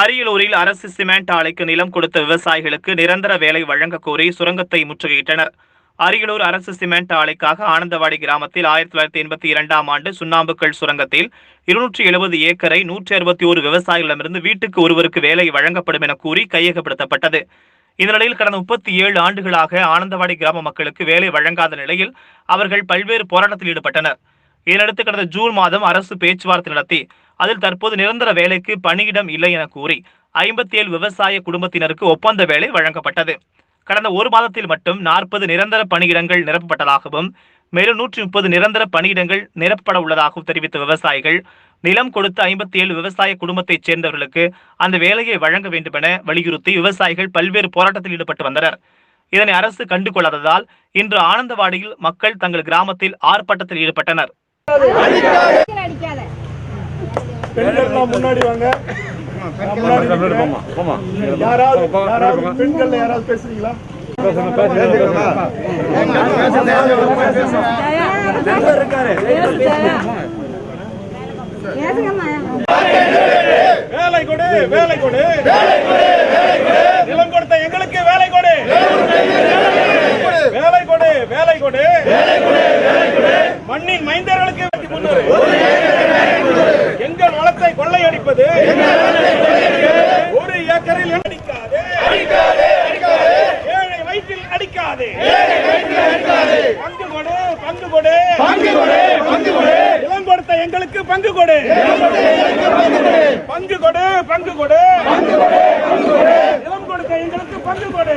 அரியலூரில் அரசு சிமெண்ட் ஆலைக்கு நிலம் கொடுத்த விவசாயிகளுக்கு நிரந்தர வேலை வழங்க கோரி சுரங்கத்தை முற்றுகையிட்டனர். அரியலூர் அரசு சிமெண்ட் ஆலைக்காக ஆனந்தவாடி கிராமத்தில் ஆயிரத்தி தொள்ளாயிரத்தி எண்பத்தி இரண்டாம் ஆண்டு சுண்ணாம்புக்கல் சுரங்கத்தில் இருநூற்றி எழுபது ஏக்கரை நூற்றி அறுபத்தி ஓரு விவசாயிகளிடமிருந்து வீட்டுக்கு ஒருவருக்கு வேலை வழங்கப்படும் என கூறி கையகப்படுத்தப்பட்டது. இந்த நிலையில் கடந்த முப்பத்தி ஏழு ஆண்டுகளாக ஆனந்தவாடி கிராம மக்களுக்கு வேலை வழங்காத நிலையில் அவர்கள் பல்வேறு போராட்டத்தில் ஈடுபட்டனர். இதனடுத்து கடந்த ஜூன் மாதம் அரசு பேச்சுவார்த்தை நடத்தி அதில் தற்போது நிரந்தர வேலைக்கு பணியிடம் இல்லை என கூறி ஐம்பத்தி ஏழு விவசாய குடும்பத்தினருக்கு ஒப்பந்த வேலை வழங்கப்பட்டது. கடந்த ஒரு மாதத்தில் மட்டும் நாற்பது நிரந்தர பணியிடங்கள் நிரப்பப்பட்டதாகவும் மேலும் நூற்றி முப்பது நிரந்தர பணியிடங்கள் நிரப்பப்பட உள்ளதாகவும் தெரிவித்த விவசாயிகள் நிலம் கொடுத்த ஐம்பத்தி ஏழு விவசாய குடும்பத்தைச் சேர்ந்தவர்களுக்கு அந்த வேலையை வழங்க வேண்டுமென வலியுறுத்தி விவசாயிகள் பல்வேறு போராட்டத்தில் ஈடுபட்டு வந்தனர். இதனை அரசு கண்டுகொள்ளாததால் இன்று ஆனந்தவாடியில் மக்கள் தங்கள் கிராமத்தில் ஆர்ப்பாட்டத்தில் ஈடுபட்டனர். பெண்கள்லாம் முன்னாடி வாங்க. யாராவது யாராவது பெண்கள்ல யாராவது பேசுறீங்களா? பேசுங்கம்மா வேலை கொடு வேலை கொடு. நிலம் கொடுத்த எங்களுக்கு வேலை கொடு வேலை கொடு வேலை கொடு மண்ணின் மைந்தர்களுக்கு முன்னூறு. எங்கள் வளத்தை கொள்ளையடிப்பது ஒரு ஏக்கரில் அடிக்காதே ஏழை வயிற்றில் அடிக்காதே. பங்கு கொடு பங்கு கொடு பங்கு கொடு பங்கு கொடு நிலம் கொடுத்த எங்களுக்கு பங்கு கொடு பங்கு கொடு பங்கு கொடு நிலம் கொடுத்த எங்களுக்கு பங்கு கொடு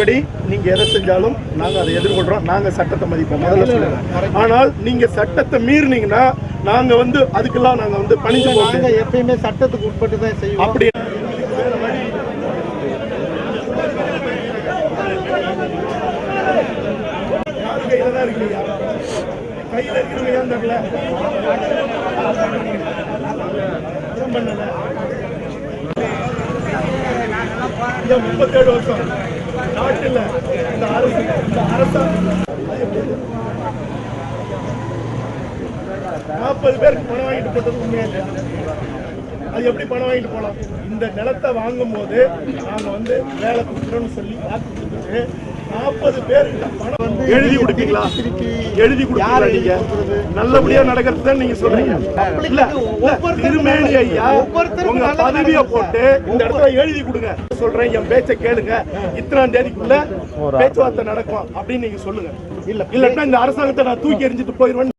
படி நீங்க எதை செஞ்சாலும் நாங்க அதை எதிர்கொள்றோம். நாங்க சட்டத்தை மதிப்போம். முதல்ல சொல்லுங்க. ஆனால் நீங்க சட்டத்தை மீறினீங்கன்னா நாங்க வந்து அதுக்கெல்லாம் நாங்க வந்து பணிஞ்சு நாங்க எப்பயுமே சட்டத்துக்கு உட்பட்டு தான் செய்வோம். அப்படி. கையில பண்ணல முப்பத்தேழு வருஷம். நாட்டில் இந்த அரசு இந்த அரசாங்கம். நாற்பது பேருக்கு பணம் வாங்கிட்டு போட்டது உண்மையா அது எப்படி பணம் வாங்கிட்டு போலாம்? இந்த நிலத்தை வாங்கும் போது நாங்கள் வந்து வேலை கொடுக்குறோம்னு சொல்லி வாக்கு கொடுத்துட்டு நாற்பது பேர் பணம் வந்து எழுதி கொடுப்பீங்களா? எழுதி கொடுப்பீங்களா நீங்க? நல்லபடியா நடக்கிறது தான் நீங்க சொல்றீங்க. இல்ல இல்ல, திருமேனி ஐயா உங்க பதவியை போட்டு இந்த இடத்துல எழுதி கொடுங்க. சொல்றேன் என் பேச்சை கேளுங்க. இத்தனாம் தேதிக்குள்ள பேச்சுவார்த்தை நடக்கும் அப்படின்னு நீங்க சொல்லுங்க. இல்ல இல்லன்னா இந்த அரசாங்கத்தை நான் தூக்கி எறிஞ்சிட்டு போயிருவேன்.